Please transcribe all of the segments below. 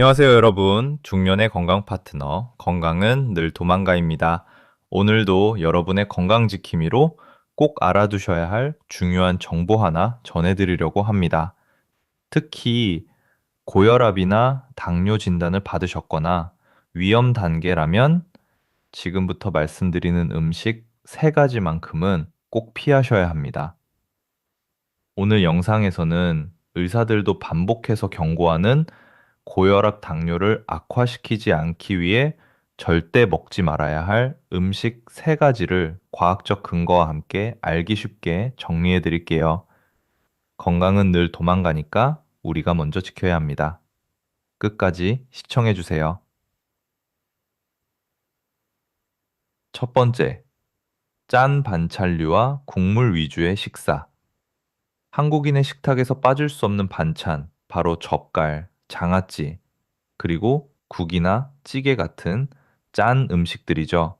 안녕하세요, 여러분. 중년의 건강 파트너, 건강은 늘 도망가입니다. 오늘도 여러분의 건강 지킴이로 꼭 알아두셔야 할 중요한 정보 하나 전해드리려고 합니다. 특히 고혈압이나 당뇨 진단을 받으셨거나 위험 단계라면 지금부터 말씀드리는 음식 세 가지만큼은 꼭 피하셔야 합니다. 오늘 영상에서는 의사들도 반복해서 경고하는 고혈압 당뇨를 악화시키지 않기 위해 절대 먹지 말아야 할 음식 세 가지를 과학적 근거와 함께 알기 쉽게 정리해 드릴게요. 건강은 늘 도망가니까 우리가 먼저 지켜야 합니다. 끝까지 시청해 주세요. 첫 번째, 짠 반찬류와 국물 위주의 식사. 한국인의 식탁에서 빠질 수 없는 반찬, 바로 젓갈, 장아찌, 그리고 국이나 찌개 같은 짠 음식들이죠.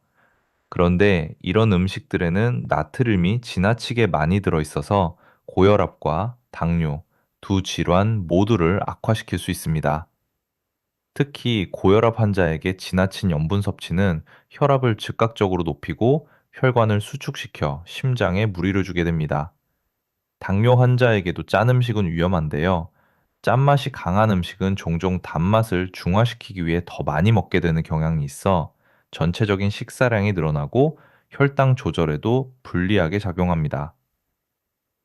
그런데 이런 음식들에는 나트륨이 지나치게 많이 들어있어서 고혈압과 당뇨 두 질환 모두를 악화시킬 수 있습니다. 특히 고혈압 환자에게 지나친 염분 섭취는 혈압을 즉각적으로 높이고 혈관을 수축시켜 심장에 무리를 주게 됩니다. 당뇨 환자에게도 짠 음식은 위험한데요. 짠맛이 강한 음식은 종종 단맛을 중화시키기 위해 더 많이 먹게 되는 경향이 있어 전체적인 식사량이 늘어나고 혈당 조절에도 불리하게 작용합니다.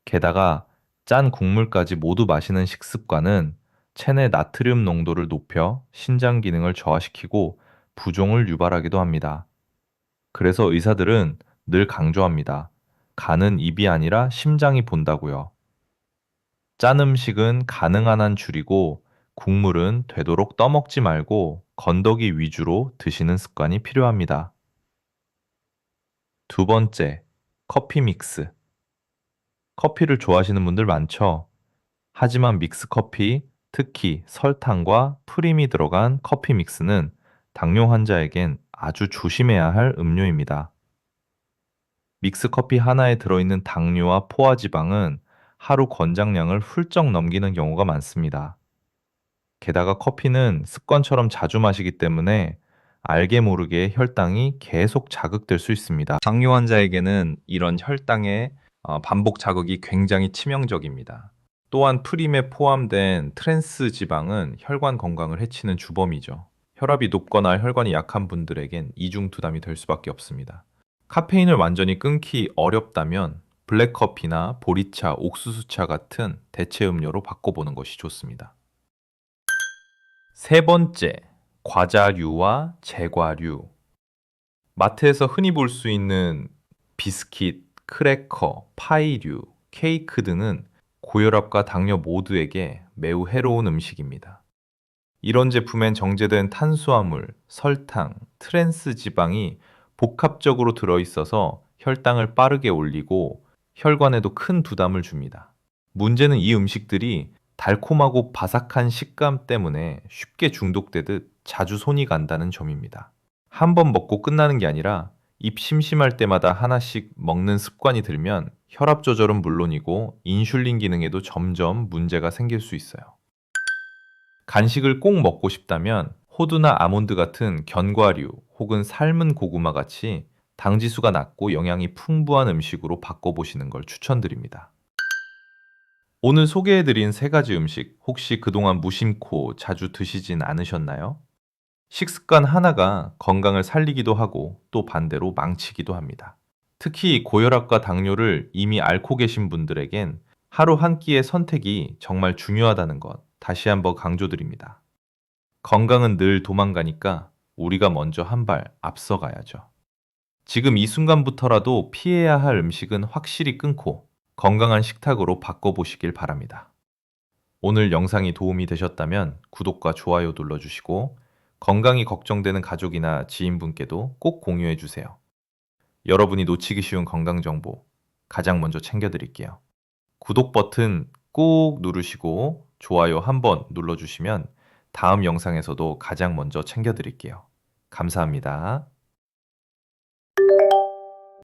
게다가 짠 국물까지 모두 마시는 식습관은 체내 나트륨 농도를 높여 신장 기능을 저하시키고 부종을 유발하기도 합니다. 그래서 의사들은 늘 강조합니다. 간은 입이 아니라 심장이 본다고요. 짠 음식은 가능한 한 줄이고 국물은 되도록 떠먹지 말고 건더기 위주로 드시는 습관이 필요합니다. 두 번째, 커피 믹스. 커피를 좋아하시는 분들 많죠? 하지만 믹스 커피, 특히 설탕과 프림이 들어간 커피 믹스는 당뇨 환자에겐 아주 조심해야 할 음료입니다. 믹스 커피 하나에 들어있는 당류와 포화지방은 하루 권장량을 훌쩍 넘기는 경우가 많습니다. 게다가 커피는 습관처럼 자주 마시기 때문에 알게 모르게 혈당이 계속 자극될 수 있습니다. 당뇨 환자에게는 이런 혈당의 어, 반복 자극이 굉장히 치명적입니다. 또한 프림에 포함된 트랜스 지방은 혈관 건강을 해치는 주범이죠. 혈압이 높거나 혈관이 약한 분들에겐 이중 부담이 될 수밖에 없습니다. 카페인을 완전히 끊기 어렵다면 블랙커피나 보리차, 옥수수차 같은 대체 음료로 바꿔보는 것이 좋습니다. 세 번째, 과자류와 제과류. 마트에서 흔히 볼 수 있는 비스킷, 크래커, 파이류, 케이크 등은 고혈압과 당뇨 모두에게 매우 해로운 음식입니다. 이런 제품엔 정제된 탄수화물, 설탕, 트랜스 지방이 복합적으로 들어있어서 혈당을 빠르게 올리고 혈관에도 큰 부담을 줍니다. 문제는 이 음식들이 달콤하고 바삭한 식감 때문에 쉽게 중독되듯 자주 손이 간다는 점입니다. 한 번 먹고 끝나는 게 아니라 입 심심할 때마다 하나씩 먹는 습관이 들면 혈압 조절은 물론이고 인슐린 기능에도 점점 문제가 생길 수 있어요. 간식을 꼭 먹고 싶다면 호두나 아몬드 같은 견과류 혹은 삶은 고구마 같이 당지수가 낮고 영양이 풍부한 음식으로 바꿔보시는 걸 추천드립니다. 오늘 소개해드린 세 가지 음식 혹시 그동안 무심코 자주 드시진 않으셨나요? 식습관 하나가 건강을 살리기도 하고 또 반대로 망치기도 합니다. 특히 고혈압과 당뇨를 이미 앓고 계신 분들에겐 하루 한 끼의 선택이 정말 중요하다는 것 다시 한번 강조드립니다. 건강은 늘 도망가니까 우리가 먼저 한 발 앞서가야죠. 지금 이 순간부터라도 피해야 할 음식은 확실히 끊고 건강한 식탁으로 바꿔보시길 바랍니다. 오늘 영상이 도움이 되셨다면 구독과 좋아요 눌러주시고 건강이 걱정되는 가족이나 지인분께도 꼭 공유해 주세요. 여러분이 놓치기 쉬운 건강 정보 가장 먼저 챙겨드릴게요. 구독 버튼 꾹 누르시고 좋아요 한번 눌러주시면 다음 영상에서도 가장 먼저 챙겨드릴게요. 감사합니다.